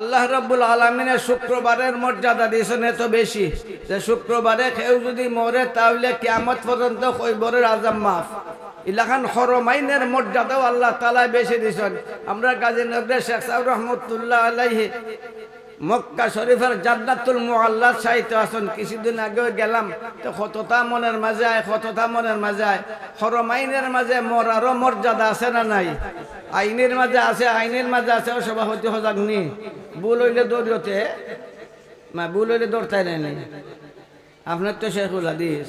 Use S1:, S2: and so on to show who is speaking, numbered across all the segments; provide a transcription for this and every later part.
S1: আল্লাহ রব্বুল আলমিনের শুক্রবারের মর্যাদা দিয়েছেন এত বেশি যে শুক্রবারে কেউ যদি মরে তাহলে কেমত পর্যন্ত কৈবরের আজম মাফ। ইলাখান হরমাইনের মর্যাদাও আল্লাহ তালায় বেশি দিয়েছেন। আমরা গাজী নগরে শেখ সাহেব রহমতুল্লাহ আলাইহি মক্কা শরীফের জান্নাতুল মুআল্লাদ সাহিত্য আছেন কিছুদিন আগেও গেলাম, তো কতটা মনের মাঝে আয় কতটা মনের মাঝে আয়। হরমাইনের মাঝে মরারও মর্যাদা আছে না নাই? আইনের মাঝে আছে, আইনের মাঝে আছে সভাপতি সজাগ নি। ভুল হইলে দৌড়তে। না ভুল হইলে দৌড়তাই নাই আপনার তো শেখুল হাদিস।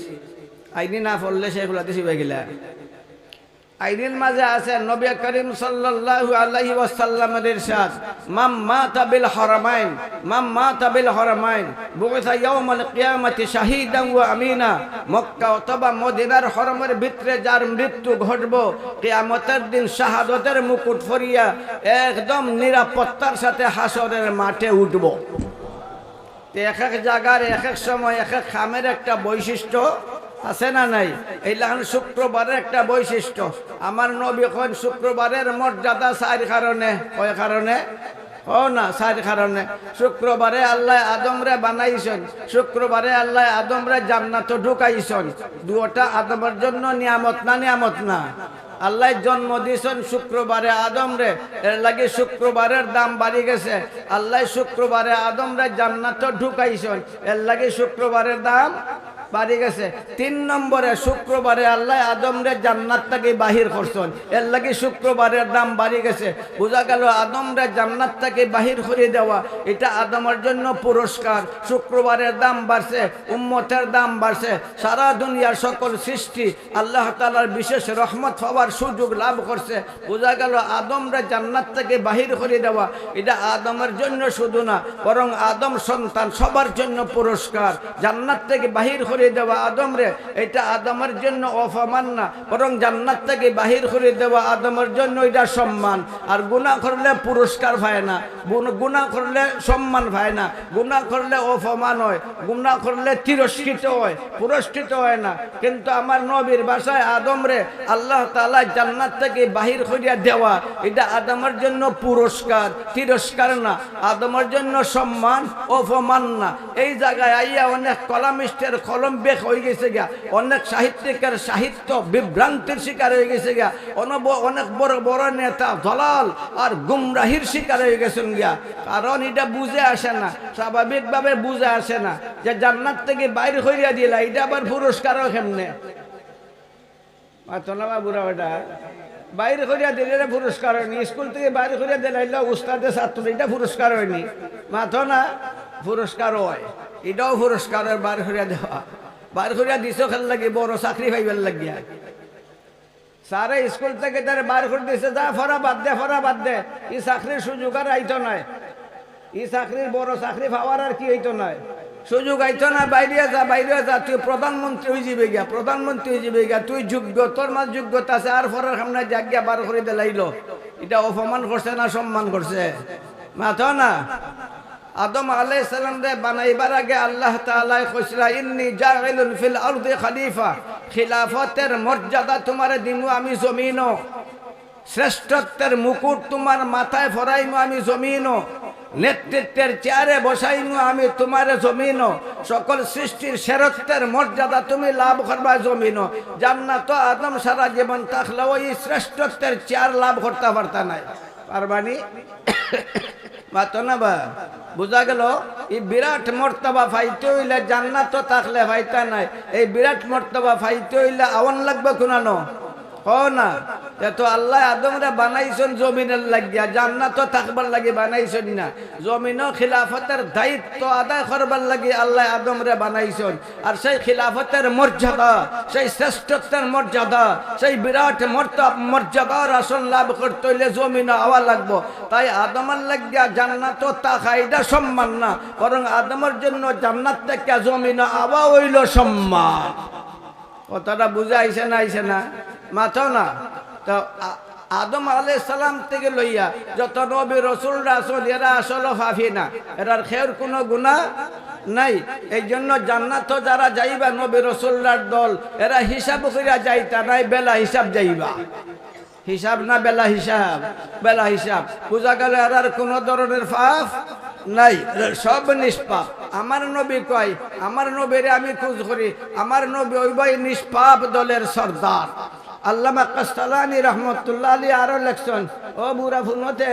S1: আইনি না পড়লে শেখুল হাদিস হয়ে গেলা। আইনের মাঝে আছে নবী করিম সাল্লাল্লাহু আলাইহি ওয়াসাল্লামের ইরশাদ। মাম মাতা বিল হারামাইন, মাম মাতা বিল হারামাইন। বুগিসা ইয়াউমাল কিয়ামাতি শাহিদান ওয়া আমিনা। মক্কা অথবা মদিনার হরমের ভিতরে যার মৃত্যু ঘটবো, কিয়ামতের দিন শাহাদতের মুকুট ফরিয়া একদম নিরাপত্তার সাথে হাসরের মাঠে উঠবো। এক এক জায়গার এক এক সময় এক এক খামের একটা বৈশিষ্ট্য আছে না নাই? এইলাখান শুক্রবারের একটা বৈশিষ্ট্য। আমার নবী কোন শুক্রবারের মর্যাদা চার কারণে। কয় কারণে? না, চার কারণে। শুক্রবারে আল্লাহ আদমরে বানাইছেন। শুক্রবারে আল্লাহ আদমরে জান্নাত ঢুকাইছেন। দুটা আদমের জন্য নিয়ামত না নিয়ামত না? আল্লাহ জন্ম দিয়েছেন শুক্রবারে আদম রে এর লাগে শুক্রবারের দাম বাড়ি গেছে। আল্লাহ শুক্রবারে আদম রে জান্নাত ঢুকাইছেন। এর লাগে শুক্রবারের দাম বাড়ি গেছে। তিন নম্বরে শুক্রবারে আল্লাহ আদম রে জান্নাত থেকে বাহির করছেন। এর লাগে শুক্রবারের দাম বাড়ি গেছে। বোঝা গেল আদম রে জান্নাত থেকে বাহির করে দেওয়া। এটা আদমের জন্য পুরস্কার। শুক্রবারের দাম বাড়ছে, উম্মতের দাম বাড়ছে। সারা দুনিয়ার সকল সৃষ্টি আল্লাহ তালার বিশেষ রহমত হওয়ার সুযোগ লাভ করছে। বোঝা গেল আদমরা জান্নাত থেকে বাহির করে দেওয়া। এটা আদমের জন্য শুধু না, বরং আদম সন্তান সবার জন্য পুরস্কার। জান্নাত থেকে বাহির করে দেওয়া আদম রে, এটা আদমের জন্য অপমান না, বরং জান্নাত থেকে বাহির করে দেওয়া আদমের জন্য এটা সম্মান। আর গুণা করলে পুরস্কার পায় না গুণা করলে সম্মান পায় না গুণা করলে অপমান হয় গুণা করলে তিরস্কৃত হয়, পুরস্কৃত হয় না। কিন্তু আমার নবীর বাসায় আদম রে, আল্লাহ তালা জান্নাত থেকে বাহির করিয়া দেওয়া, এটা আদমের জন্য পুরস্কার, তিরস্কার না, আদমের জন্য সম্মান, অপমান না। এই জায়গায় আইয়া অনেক কলামিস্টের কলম বেক হয়ে গেছে গা। অনেক সাহিত্যিকের সাহিত্য বিভ্রান্তির শিকার হয়ে গেছে গা। অনব- অনেক বড় বড় নেতা দলাল আর গুমরাহির শিকার হয়ে গেছেন গিয়া কারণ এটা বুঝে আসে না, স্বাভাবিকভাবে বুঝে আসে না যে জান্নাত থেকে বাইরে হইয়া দিলা, এটা আবার পুরস্কারও কেমনে? পুরস্কার হয়নি, স্কুল পুরস্কার হয়নি। মাথো না পুরস্কার হয়, এটাও পুরস্কার হয় বাইরে করিয়া দেওয়া। বাইরে করিয়া দিছ খেল লাগে, বড় চাকরি পাইবার লাগিয়া। সারে স্কুল থেকে তারা বার করে দিছে, যা ফরা বাদ দে, ফরা বাদ দে, ই চাকরির সুযোগ আর আইতো নয় ই চাকরির বড় চাকরি পাওয়ার আর কি হইতো নয় সুযোগ আইতো না, বাইরে যা বাইরে যা, তুই প্রধানমন্ত্রী হয়ে যাবে গিয়া, প্রধানমন্ত্রী হয়ে যাবে গিয়া, তুই যোগ্য, তোর মাঝ যোগ্যতা আছে, আর ফরার সামনে জাগিয়া বার করে দিলাইলো। এটা অপমান করছে না সম্মান করছে? মাথো না? আদম আলাইহিস সালাম রে বানাইবার আগে আল্লাহ তাআলা কইছিল, ইন্নী আরদি খলিফা, খিলাফতের মর্যাদা তোমারে দিমু আমি জমিনও। শ্রেষ্ঠত্বের মুকুট তোমার মাথায় ফরাইমু আমি জমিন নেতৃত্বের চেয়ারে বসাইমু আমি তোমার জমিনও। সকল সৃষ্টির সেরত্বের মর্যাদা তুমি লাভ করবা জমিনও। জান্নাত আদম সারা জীবন থাকলে ওই শ্রেষ্ঠত্বের চেয়ার লাভ করতে পারতা নাই। পারবানি মাতো না বা? বুঝা গেল? এই বিরাট মর্তবা ফাইতে হইলে জান্নাত থাকলে ফাইতা নাই। এই বিরাট মর্তবা ফাইতে হইলে আওয়ান লাগবে কোনানো না। তো আল্লাহ আদমরে বানাইছেন জমিনের লাগিয়া, জান্নাত থাকবার লাগি বানাইছেন না। জমিনও খিলাফতের দায়িত্ব আদায় করবার লাগি আল্লাহ আদমরে বানাইছেন। আর সেই খিলাফতের মর্যাদা, সেই শ্রেষ্ঠত্বের মর্যাদা, সেই বিরাট মর্যাদার আসন লাভ করতে হইলে জমিন আওয়া লাগবো। তাই আদমের লাগিয়া জান্নাত তাকা এটা সম্মান না, বরং আদমের জন্য জান্নাত থেকে জমিন আওয়া হইল সম্মান। কথাটা বুঝে আইছে না আইছে না? মাথাও না তো আদম আলাই সালাম থেকে লইয়া যত নবী রসুল রাসুল এরা আসলে ফাফি না। এরার খের কোনো গুণা নাই। এই জন্য জান্নাত যারা যাইবা, নবী রসুল্লার দল, এরা হিসাব করিয়া যাইতা নাই, বেলা হিসাব যাইবা। হিসাব না বেলা হিসাব? বেলা হিসাব। পূজা গেলে এরার কোনো ধরনের ফাফ নাই। সব নিষ্পাপ। আমার নবী কয়, আমার নবীরে আমি খুঁজ করি। আমার নবী ওই ভাই নিষ্পাপ দলের সর্দার। আল্লামা কাস্তালানি রহমতুল্লাহ আলী আরও লেখছেন ও বুড়া ফুনতে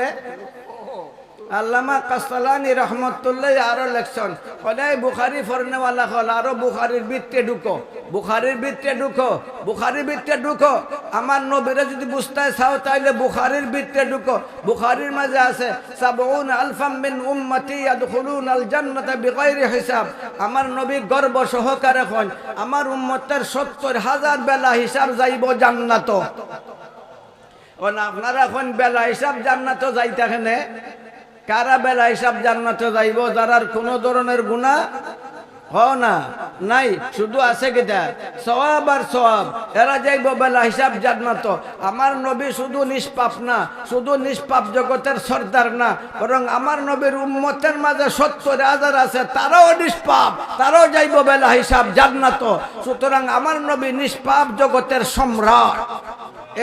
S1: আল্লামা কাস্তালানি রহমতুল্লাহ আরও লেখছেন সদায় বুখারি ফরনেওয়ালা হল, আরও বুখারির বৃত্তে ঢুকো, বুখারির বৃত্তে ঢুকো, বুখারির বৃত্তে ঢুকো। আমার নবীরা যদি বুঝতে চাও, তাইলে বুখারির বৃত্তে ঢুকো। বুখারির মাঝে আছে, সাবউন আলফাম মিন উম্মতি ইয়াদখুলুন আল জান্নাতা বিগাইরি হিসাব। আমার নবী গর্ব সহকারে কন আমার উম্মতের 70 হাজার বেলা হিসাব যাইব জান্নাত। আপনারা এখন বেলা হিসাব জান্নাত যাইতেখানে কারা বেলা হিসাব জান্নাতে যাইব? যারার কোনো ধরনের গুণা হ না, নাই, শুধু আছে কিটা সওয়াব আর সওয়াব। এরা যাইব বেলা হিসাব জান্নাত। আমার নবী শুধু নিষ্পাপ না, শুধু নিষ্পাপ জগতের সর্দার না, বরং আমার নবীর উম্মতের মাঝে সত্তর হাজার আছে, তারাও নিষ্পাপ, তারাও যাইব বেলা হিসাব জান্নাত। সুতরাং আমার নবী নিষ্পাপ জগতের সম্রাট।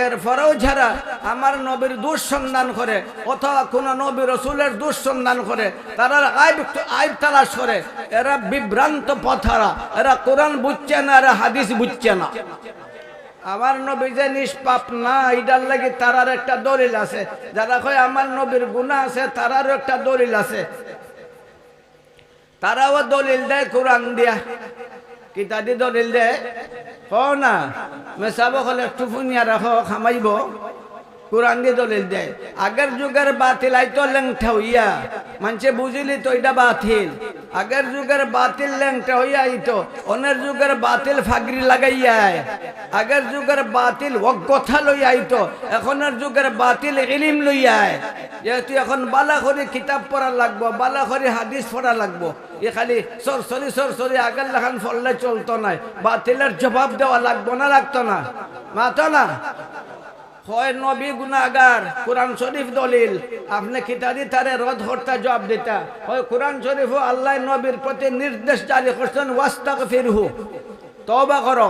S1: এরপরেও যারা আমার নবীর দুঃসন্ধান করে, অথবা কোন নবী রসুলের দুঃসন্ধান করে, তারা আইব আইব তালাশ করে, এরা বিভ্রান্ত পথারা এরা কোরআন বুঝছে না, এরা হাদিস বুঝছে না। আমার নবী যে নিষ্পাপ না, এটার লাগি তারার একটা দলিল আছে। যারা কয় আমার নবীর গুণা আছে, তারারও একটা দলিল আছে। তারাও দলিল দেয় কোরআন দিয়া। কিতাদি দলিল দে? হ না। মেসাব হলে একটু ফুনিয়া রাখো খামাইব কোরআন দলিল দেয়। আগের যুগের বাতিল আইতো লেংঠা হইয়া। মানুষে বুঝিলি তো এটা বাতিল। আগের যুগের বাতিল লেংটা হইয়া আইতো অনের যুগের বাতিল ফাগরি লাগাইয়া আগের যুগের বাতিল অজ্ঞতা লইয়া আইতো এখনের যুগের বাতিল ইলিম লইয়া যেহেতু এখন বালা করে কিতাব পড়া লাগবো বালা করে হাদিস পড়া লাগবো। এ খালি সরসরি সরসরি আগের লেখান ফললে চলতো না বাতিলের জবাব দেওয়া লাগবো না, লাগতো না? মাতো না? হয় নবী গুনাগার কোরআন শরীফ দলিল। আপনি খিতাদি তারে রদ হর্তা জবাব দিতা। হয় কোরআন শরীফ আল্লাহ নবীর প্রতি নির্দেশ জারি করছেন ওয়াস্তাক ফিরহু তবা করো।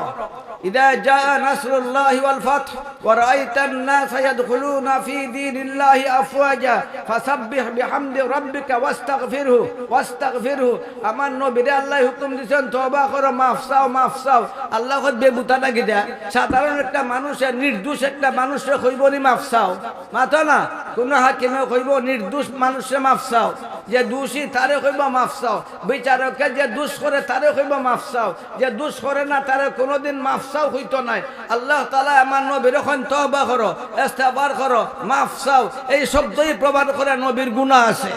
S1: إذا جاء نصر الله والفتح ورأيت الناس يدخلون في دين الله أفواجا فسبح بحمد ربك واستغفره واستغفره আমার নবীরে আল্লাহ হুকুম দিছেন তওবা করো মাফ চাও মাফ চাও আল্লাহ কত বেবুতা নাকি দেয়া সাধারণ একটা মানুষের নির্দোষ একটা মানুষের কইব নি মাফ চাও মাথা না কোন হাকিমে কইব নির্দোষ মানুষে মাফ চাও যে দোষী তারে কইব মাফ চাও বিচারকে যে দোষ করে তারে কইব মাফ চাও যে দোষ করে না তারে কোনোদিন মাফ চাও, হইতো নাই। আল্লাহ তালা আমার নবীর এখন তবা করো এস্তেবার করো, মাফ চাও। এই শব্দই প্রমাণ করে নবীর গুণা আছে।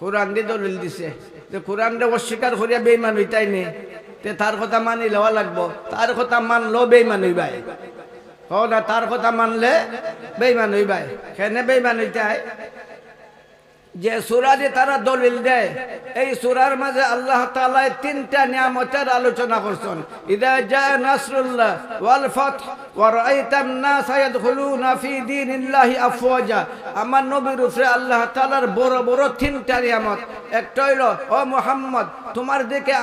S1: কোরআন দিয়ে দলিল দিছে যে কোরআন রে অস্বীকার করিয়া বেইমান হইতাই নে। তে তার কথা মানি লওয়া লাগবো। তার কথা মানলো বেইমান হইবাই। কও না, তার কথা মানলে বেইমান হইবাই। কেনে বেইমান হইতাই? যে সুরা দিয়ে তারা দলিল দেয়, এই সুরার মাঝে আল্লাহ তালায় তিনটা নিয়ামতের আলোচনা করছেন। ইদা জা নাসরুল্লাহ ওয়াল ফাতহ আল্লাহ বড় বড় তিনটা নিয়ামত। দিকে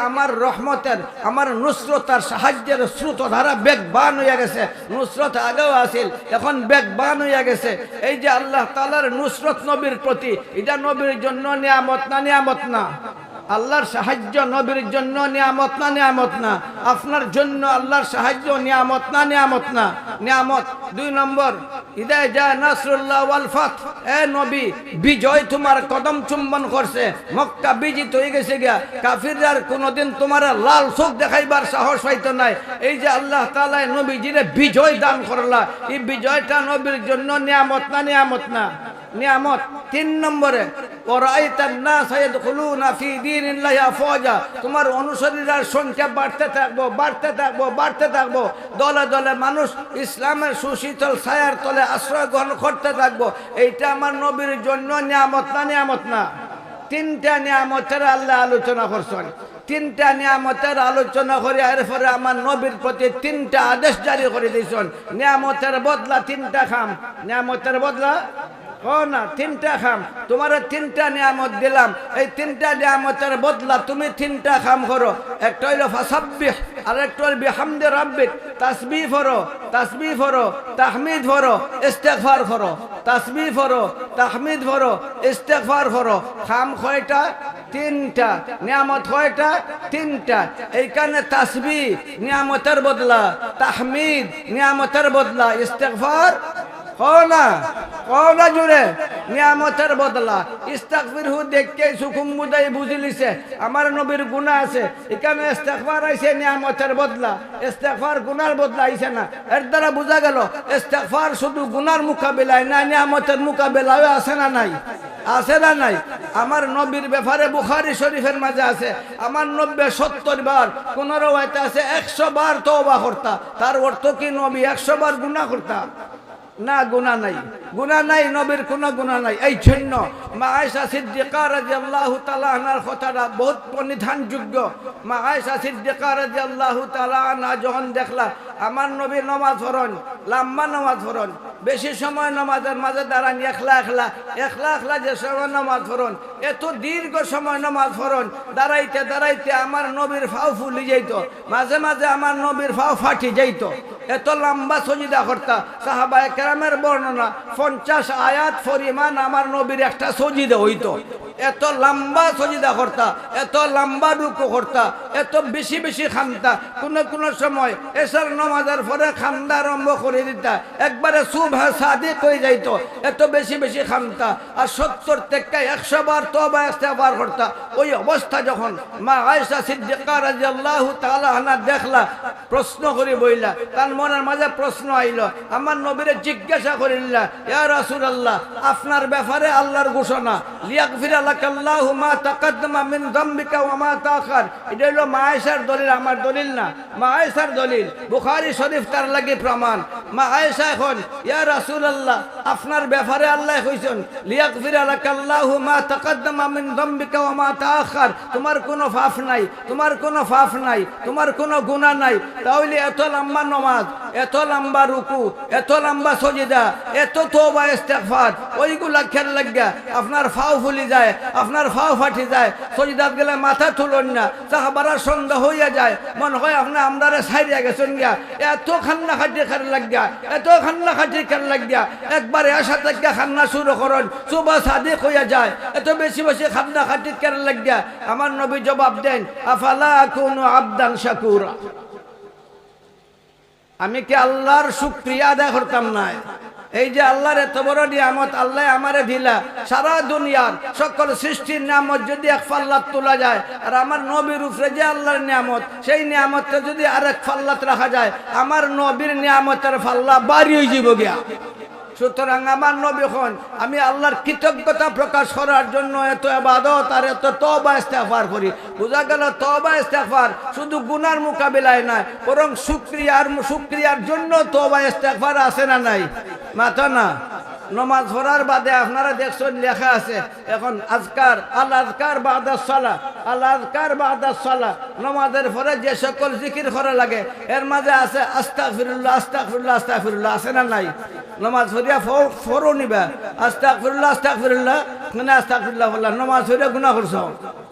S1: বেগবান গেছে। আগেও এখন বেগবান হইয়া গেছে। এই যে আল্লাহ তাআলার নুসরত নবীর প্রতি, এটা নবীর জন্য নিয়ামত না নিয়ামত না। আল্লাহর সাহায্য নবীর জন্য নিয়ামত না নিয়ামত না। আপনার জন্য আল্লাহর সাহায্য নিয়ামত না নিয়ামত না। নিয়ামত, দুই নম্বর ইদায় যা নাসরুল্লাহ এ নবী, বিজয় তোমার কদম চুম্বন করছে। মক্কা বিজিত হয়ে গেছে গিয়া। কাফিররার কোনোদিন তোমার লাল চোখ দেখাইবার সাহস হইতো নাই। এই যে আল্লাহ তাআলা নবীজিরে বিজয় দান করলা। এই বিজয়টা নবীর জন্য নিয়ামত না নিয়ামত না। নিয়ামত। তিন নম্বরে তোমার অনুসারীরা সংখ্যা বাড়তে থাকব বাড়তে থাকব বাড়তে থাকব। দলে দলে মানুষ ইসলামের সুশীতল ছায়ার তলে আশ্রয় গ্রহণ করতে থাকব। এইটা আমার নবীর জন্য নিয়ামত না নিয়ামত না? তিনটা নিয়ামতের আল্লাহ আলোচনা করছেন। তিনটা নিয়ামতের আলোচনা করে, এরপরে আমার নবীর প্রতি তিনটা আদেশ জারি করে দিয়েছেন। নিয়ামতের বদলা তিনটা খাম। নিয়ামতের বদলা? ও না, তিনটা খাম। তোমার তিনটা নিয়ামত দিলাম। এই তিনটা নিয়ামতের বদলা তুমি তিনটা খাম করো। একটা হইল ফাসাব্বিহ আর একটা হইল বিহামদে রাব্বিক। তাসবিহ ফরো তাসবিহ ফরো তাহমিদ ফরো ইস্তেগফার করো তাসবিহ ফরো তাহমিদ ফরো ইস্তেগফার করো খাম কয়টা? তিনটা, নিয়ামত কয়টা? তিনটা। এইখানে তাসবি নিয়ামতের বদলা, তাহমিদ নিয়ামতের বদলা ইস্তেকফার কও না কও না জুড়ে নিয়ামতের বদলা। ইস্তাকফির হু দেখকে সুকুম বুদাই বুঝি লিছে আমার নবীর গুণা আছে। এখানে ইস্তেগফার আইছে, নিয়ামতের বদলা। ইস্তেগফার গুনার বদলা আইছে না। এর দ্বারা বোঝা গেল, ইস্তেগফার শুধু গুনার মোকাবিলায় না নিয়ামতের মোকাবিলায় আছে না নাই? আছে না নাই? আমার নবীর ব্যাপারে বুখারি শরীফের মাঝে আছে। আমার নব্বই সত্তর বার কোন রওয়ায়তে আছে, একশো বার তওবা করতা। তার অর্থ কি নবী একশো বার গুণা করতা? না গুণা নাই। গুণা নাই, নবীর কোনো গুণা নাই। এই জন্য মা আয়সা সিদ্দিকা রাজি আল্লাহ আনহার কথাটা বহুত পরিধানযোগ্য মা আয়সা সিদ্দিকা রাজি আল্লাহ আনহা যখন দেখলা আমার নবীর নমাজ পড়ন লাম্বা নমাজ পড়ন বেশি সময় নমাজের মাঝে দাঁড়ান, একলা একলা একলা একলা যে সময় নমাজ পড়ন এত দীর্ঘ সময় নমাজ পড়ন দাঁড়াইতে দাঁড়াইতে আমার নবীর ফাও ফুলি যাইত, মাঝে মাঝে আমার নবীর ফাও ফাটি যাইত। এত লম্বা সজিদা করতা, সাহাবা একরামের বর্ণনা, পঞ্চাশ আয়াত পরিমাণ আমার নবীর একটা সজিদা হইতো। এত লম্বা সজিদা করতা, এত লম্বা রুকু করতা, এত বেশি বেশি খামতা, কোনো কোনো সময় এসার নমাজের পরে খান্দা আরম্ভ করে দিতা। একবারে সুভা সাদি কই যাইতো। এত বেশি বেশি খামতা আর সত্তর থেকে একশো বার তো বার করতা। ওই অবস্থা যখন মা আয়সা সিদ্দিকা রাদিয়াল্লাহু তাআলা আনা দেখলা, প্রশ্ন করে বইলা, তার মনের মাঝে প্রশ্ন আইল। আমার নবীরে জিজ্ঞাসা করিলা, ইয়া রাসূলুল্লাহ, আপনার ব্যাপারে আল্লাহর ঘোষণা। লিয়াগফির লাকাল্লাহু মা তাকাদ্দামা মিন যামবিকা ওয়া মা তাআখার। এটা হলো মা আয়েশার দলিল, আমার দলিল না। মা আয়েশার দলিল। বুখারী শরীফ তার লাগে প্রমাণ। মা আয়েশা এখন, ইয়া রাসূলুল্লাহ, আপনার ব্যাপারে আল্লাহ কইছেন, লিয়াগফির লাকাল্লাহু মা তাকাদ্দামা মিন যামবিকা ওয়া মা তাআখার তোমার কোনো পাপ নাই, তোমার কোনো পাপ নাই, তোমার কোনো গুনাহ নাই। তাহলে এত লম্বা নমাজ, এত লম্বা রুকু, এত লম্বা সজিদা, এত তোবা ইস্তেগফার, ওইগুলা খেয়াল লাগিয়া আপনার ফাও ফুলি যায়, আপনার ফাও ফাটি যায়। সজিদাত গেলে মাথা তুলন না, সাহাবারা সন্দেহ হইয়া যায়। মনে হয় আপনি আমরারে সাইরিয়া গেছেন গিয়া এত খান্না খাটি খার লাগিয়া, এত খান্না খাটি খার লাগিয়া, একবারে আশা থেকে খান্না শুরু করেন সুবা সাদে হইয়া যায়, এত বেশি বেশি খান্না খাটি খের লাগিয়া, আমার নবী জবাব দেন, আফালা কোন আবদান শাকুরা? আমি কি আল্লাহর শুক্রিয়া আদায় করতাম না? এই যে আল্লাহর এত বড় নিয়ামত, আল্লাহ আমারে দিলা। সারা দুনিয়ার সকল সৃষ্টির নিয়ামত যদি এক ফাল্লাত তোলা যায়, আর আমার নবীর উপরে যে আল্লাহর নিয়ামত, সেই নিয়ামতটা যদি আরেক ফাল্লাত রাখা যায়, আমার নবীর নিয়ামতের ফাল্লা বাড়ি হয়ে যাব গিয়া। সুতরাং আমার নবী হন, আমি আল্লাহর কৃতজ্ঞতা প্রকাশ করার জন্য এত আবাদত আর এত তবা ইস্তেফার করি। বোঝা গেল তবা ইস্তেফার শুধু গুনার মোকাবিলায় নাই বরং সুক্রিয়ার সুক্রিয়ার জন্য তবা ইস্তেফার আছে না নাই? মাথা না? নমাজ পড়ার বাদে আপনারা দেখছেন লেখা আছে, এখন আজকার, আল আজকার বাদাস সালা, আল আজকার বাদাস সালা, নমাজের পরে যে সকল জিকির করা লাগে, এর মাঝে আছে আস্তাক ফিরুল্লাহ আস্তাক ফিরুল্লাহ আস্তাক ফিরুল্লাহ আছে না নাই? নমাজ পড়িয়া ফরো নিবা আস্তাক ফিরুল্লাহ আস্তাক ফিরুল্লাহ মানে আস্তাক ফিরুল্লাহ নমাজ পড়িয়া গুণা করছ।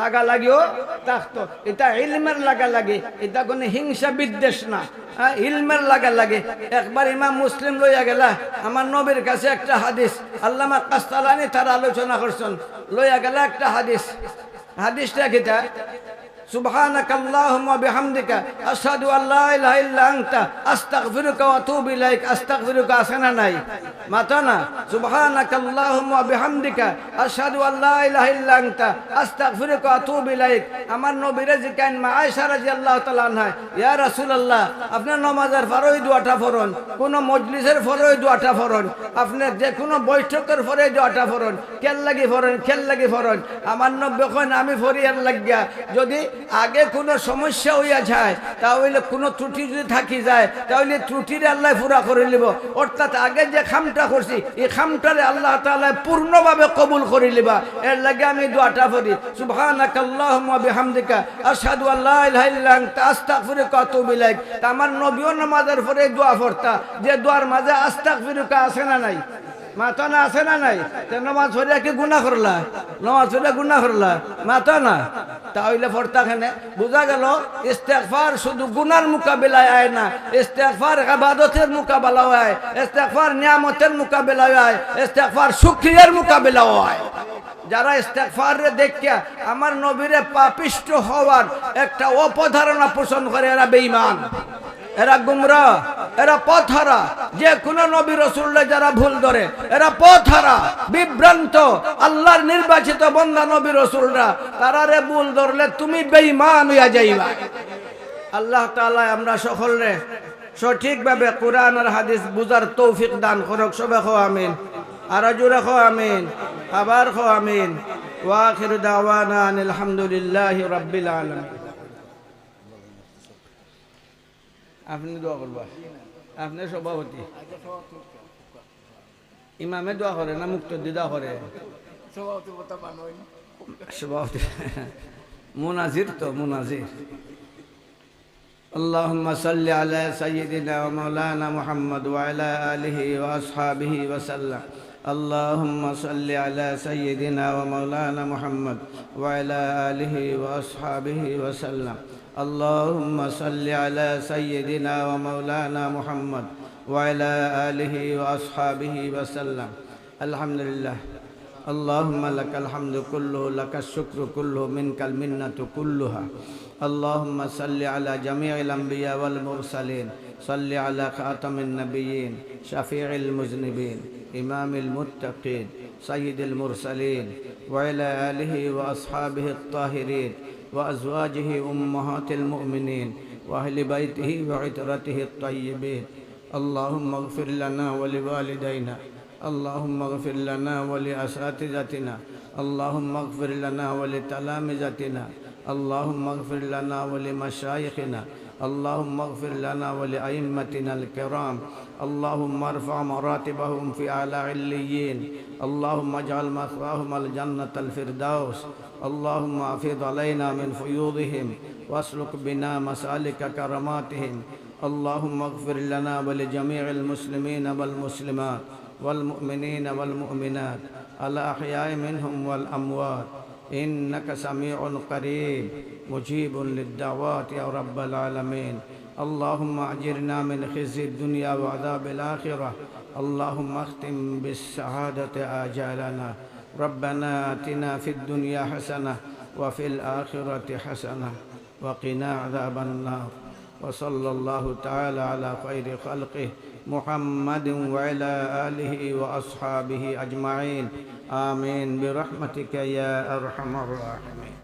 S1: লাগা লাগিও থাকতো এটা ইলমের লাগা লাগে এটা কোনো হিংসা বিদ্বেষ না। ইলমের লাগা লাগে একবার ইমাম মুসলিম লইয়া গেলা, আমার নবীর কাছে একটা হাদিস, আল্লামা কাস্তালানি তার আলোচনা করছেন। লইয়া গেলা একটা হাদিস। হাদিসটা কিটা سبحانك اللهم وبحمدك أشهد أن لا إله إلا أنت أستغفرك وأتوب إليك أستغفرك أسنا ناي ماتنا سبحانك اللهم وبحمدك أشهد أن لا إله إلا أنت أستغفرك وأتوب إليك আমার নবীর জিকান মা আয়েশা রাদিয়াল্লাহু তাআলা আনহা ইয়া রাসূলুল্লাহ আপনার নামাজের ফরই দোয়াটা ফরন কোন মজলিসের ফরই দোয়াটা ফরন আপনার যে কোনো বৈঠকের ফরই দোয়াটা ফরন কেল লাগি ফরন খেল লাগি ফরন আমার নব্বই আমি ফরিয়ার লাগিয়া যদি আগে কোনো সমস্যা হইয়া যায়, তাহলে কোনো ত্রুটি যদি থাকি যায়, তাহলে ত্রুটির আল্লাহ পুরা করে নিব। অর্থাৎ আগে যে খামটা করছি, এই খামটারে আল্লাহ তাআলা পূর্ণভাবে কবুল করে নিবা। এর লাগে আমি দোয়াটা করি আমার নবীও নামাজের পরে দোয়া পড়তা, যে দোয়ার মাঝে আস্তাগফিরুকা আছে না নাই? মাতা আছে না নাই? তে নমাজ পড়িয়া কি গুনাহ করলা? নমাজ পড়িয়া গুনাহ করলা? মাতা না? তাহলে ফরতাখানে বোঝা গেল, ইস্তেগফার শুধু গুনার মোকাবিলায় আয় না। ইস্তেগফার ইবাদতের মোকাবেলা হয় ইস্তেগফার নিয়ামতের মোকাবেলা হয় ইস্তেগফার শুকরিয়ার মোকাবেলা হয় যারা ইস্তেগফার রে দেখিয়া আমার নবীরে পাপিষ্ট হওয়ার একটা অপধারণা পোষণ করে, এরা বেঈমান। এরা গুমরা, এরা পথহারা। যে কোন নবী রসুল্লাহ যারা ভুল ধরে, এরা পথহারা, বিভ্রান্ত, আল্লাহর নির্বাচিত বন্দা নবী রসুলরা, তারা রে ভুল ধরলে তুমি বেঈমান হইয়া যাইবা। আল্লাহ তাআলা আমরা সকলরে সঠিকভাবে কোরআন আর হাদিস বুঝার তৌফিক দান করক। সবে খো আমিন। আর জোরে খো আমিন। আবার খো আমিন। ওয়াখির দাওয়ানা আনিল হামদুলিল্লাহি রাব্বিল আলামিন। আপনি দোয়া করবা আপনি সভাপতি ইমামে দোয়া করে না মুক্ত দিদা করে সভাপতি মুনাজির তো মুনাজির اللهم صل على سيدنا ومولانا محمد وعلى آله وأصحابه وسلم اللهم صل على سيدنا ومولانا محمد وعلى آله وأصحابه وسلم اللهم صل على سيدنا ومولانا محمد وعلى آله وأصحابه وسلم الحمد لله اللهم لك الحمد كله لك الشكر كله منك المنة كلها اللهم صل على جميع الأنبياء والمرسلين صل على خاتم النبيين شفيع المذنبين إمام المتقين سيد المرسلين وعلى آله وأصحابه الطاهرين وأزواجه أمهات المؤمنين وأهل بيته وعترته الطيبين. اللهم اغفر لنا ولوالدينا. اللهم اغفر لنا ولأساتذتنا. اللهم اغفر لنا ولتلامذتنا. اللهم اغفر لنا ولمشايخنا. اللهم اغفر لنا ولأئمتنا الكرام. اللهم ارفع مراتبهم في أعلى عليين اللهم اجعل مثواهم الجنة الفردوس. اللهم أفيض علينا من فيوضهم واسلك بنا مسالك كرماتهم. اللهم اغفر لنا ولجميع المسلمين والمسلمات والمؤمنين والمؤمنات. الأحياء منهم والأموات. إنك سميع قريب مجيب للدعوات يا رب العالمين. اللهم أجرنا من خزي الدنيا وعذاب الآخرة. اللهم اختم بالسعادة آجالنا. ربنا آتنا في الدنيا حسنة وفي الآخرة حسنة وقنا عذاب النار. وصلى الله تعالى على خير خلقه محمد وعلى آله وأصحابه أجمعين. آمين. برحمتك يا أرحم الراحمين.